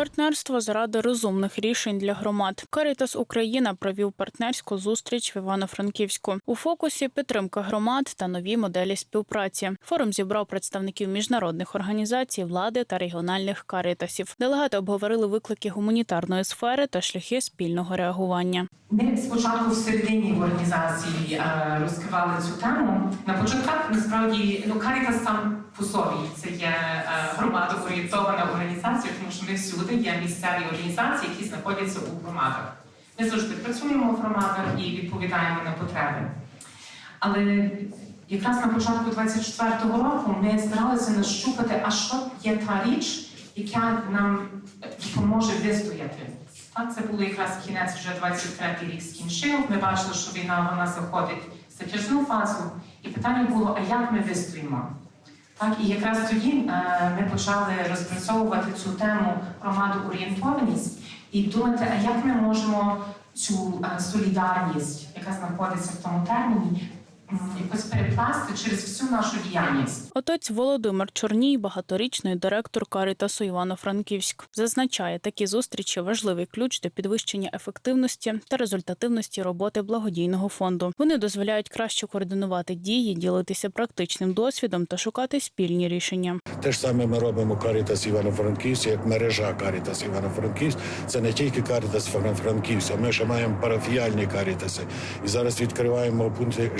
Партнерство заради розумних рішень для громад. Карітас Україна провів партнерську зустріч в Івано-Франківську. У фокусі підтримка громад та нові моделі співпраці. Форум зібрав представників міжнародних організацій, влади та регіональних карітасів. Делегати обговорили виклики гуманітарної сфери та шляхи спільного реагування. Ми спочатку в середині організації е, розкривали цю тему. На початках насправді ну Карітас сам по собі це є е, громадоорієнтована організація, тому що ми всюди є місцеві організації, які знаходяться у громадах. Ми завжди працюємо в громадах і відповідаємо на потреби. Але якраз на початку 24-го року ми старалися нащупати, а що є та річ, яка нам допоможе вистояти. Так, це було якраз кінець вже 23-й рік скінчив. Ми бачили, що війна вона заходить в затяжну фазу, і питання було: а як ми вистоїмо? Так, і якраз тоді е, ми почали розпрацьовувати цю тему громаду орієнтованість і думати, а як ми можемо цю е, солідарність, яка знаходиться в тому терміні, якось перекласти через всю нашу діяльність. Отець Володимир Чорній, багаторічний директор Карітасу Івано-Франківськ, зазначає, такі зустрічі важливий ключ до підвищення ефективності та результативності роботи благодійного фонду. Вони дозволяють краще координувати дії, ділитися практичним досвідом та шукати спільні рішення. Те ж саме ми робимо Карітас Івано-Франківськ, як мережа Карітас Івано-Франківськ. Це не тільки Карітас Івано-Франківськ, а ми ще маємо парафіяльні карітаси. І зараз відкриваємо пункти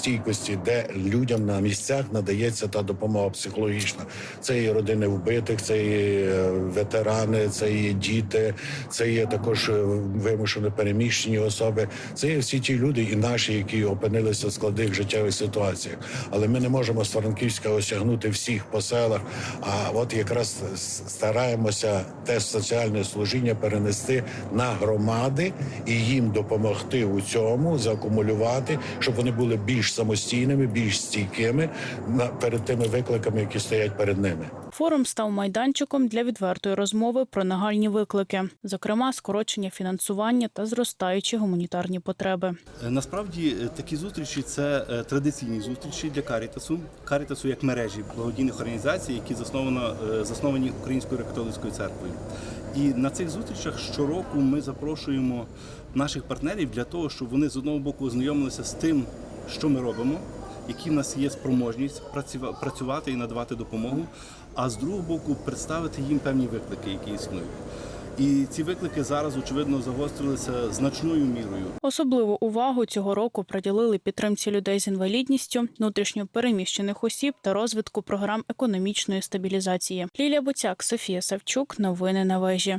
життєстійкості, де людям на місцях надається та допомога психологічна. Це і родини вбитих, це і е, ветерани, це і діти, це є також е, вимушено переміщені особи. Це є всі ті люди, і наші, які опинилися в складних життєвих ситуаціях. Але ми не можемо з Франківська осягнути всіх по селах. А от якраз стараємося те соціальне служіння перенести на громади і їм допомогти у цьому, заакумулювати, щоб вони були більш самостійними, більш стійкими на перед тими викликами, які стоять перед ними. Форум став майданчиком для відвертої розмови про нагальні виклики, зокрема скорочення фінансування та зростаючі гуманітарні потреби. Е, Насправді е, такі зустрічі це е, традиційні зустрічі для Карітасу. Карітасу як мережі благодійних організацій, які засновано, засновані Українською католицькою церквою. І на цих зустрічах щороку ми запрошуємо наших партнерів для того, щоб вони з одного боку ознайомилися з тим, що ми робимо, які в нас є спроможність працюва- працювати і надавати допомогу, а з другого боку представити їм певні виклики, які існують. І ці виклики зараз очевидно загострилися значною мірою. Особливу увагу цього року приділили підтримці людей з інвалідністю, внутрішньо переміщених осіб та розвитку програм економічної стабілізації. Лілія Буцяк, Софія Савчук. Новини на вежі.